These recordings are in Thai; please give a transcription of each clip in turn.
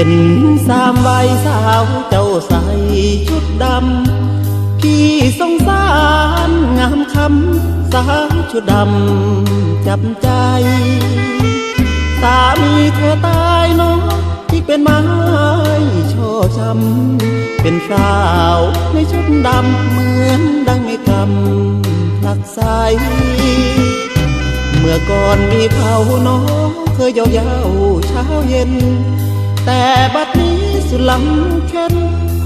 ห็นสามใบสาวเจ้าใส่ชุดดำ พี่สงสารงามคำสาวชุดดำจับใจ สามีเธอตายน้องที่เป็นไม้ช่อช้ำเป็นสาวในชุดดำเหมือนดังไม่กำพลักใสเมื่อก่อนมีเขาน้องเคยเยาเยาๆเช้าเย็น แต่บัดนี้สุลำเค็น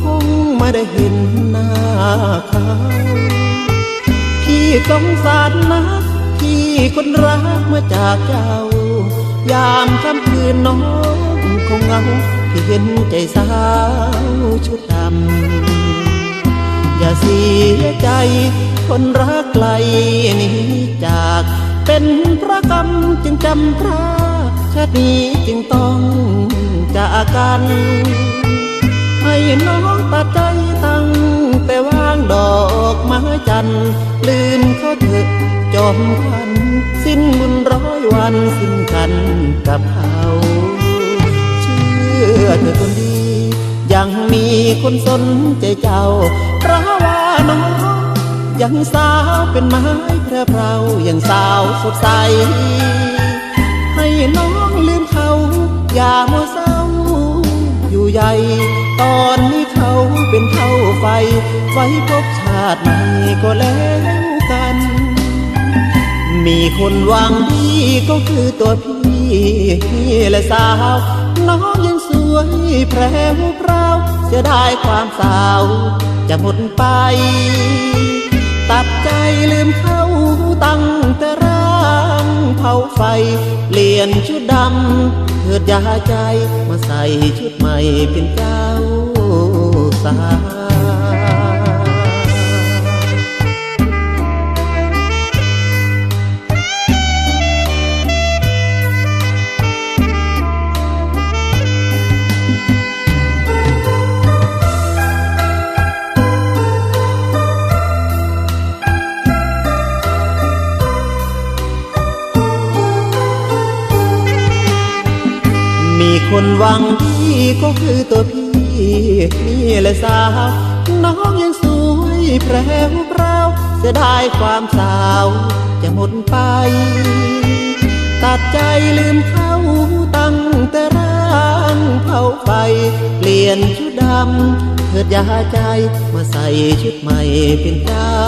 คงไม่ได้เห็นหน้าเขาพี่สงสารนะพี่คนรักเมื่อจากเจ้า ยามค่ำคืนน้องคงเหงาพี่เห็นใจสาวชุดดำอย่าเสียใจคนรักไกลนี้จากเป็นพระกรรมจึงจำพระชาตินี้จึงต้อง จากกัน ให้น้องตัดใจตั้งแต่วางดอกไม้จันลืมเขาเถอะจอมควันสิ้นบุญร้อยวันสิ้นกันกับเขาเชื่อเธอคนดี ยังมีคนสนใจเจ้า เพราะว่าน้องยังสาวเป็นไม้แพร่เพรายังสาวสดใส ให้น้องลืมเขาอย่าม ใหญ่ ตอนนี้เขาเป็นเท่าไฟ ไว้พบชาติใหม่ก็แล้วกัน มีคนหวังดีก็คือตัวพี่และสาว น้องยังสวยแพรวพราวเสียดายความสาว จะหมดไป ตัดใจลืมเขาตั้งแต่ร่างเผาไฟ เปลี่ยนชุดดำ ถิดอยาใจ มาใส่ชุดใหม่เป็นเจ้า คนหวังดีก็คือตัวพี่นี่แหละสาวน้องยังสวยแพรวพราวเสียดายความสาวจะหมดไป ตัดใจลืมเขาตั้งแต่ร่างเผาไฟเปลี่ยนชุดดำเถิดยาใจมาใส่ชุดใหม่เป็นเจ้า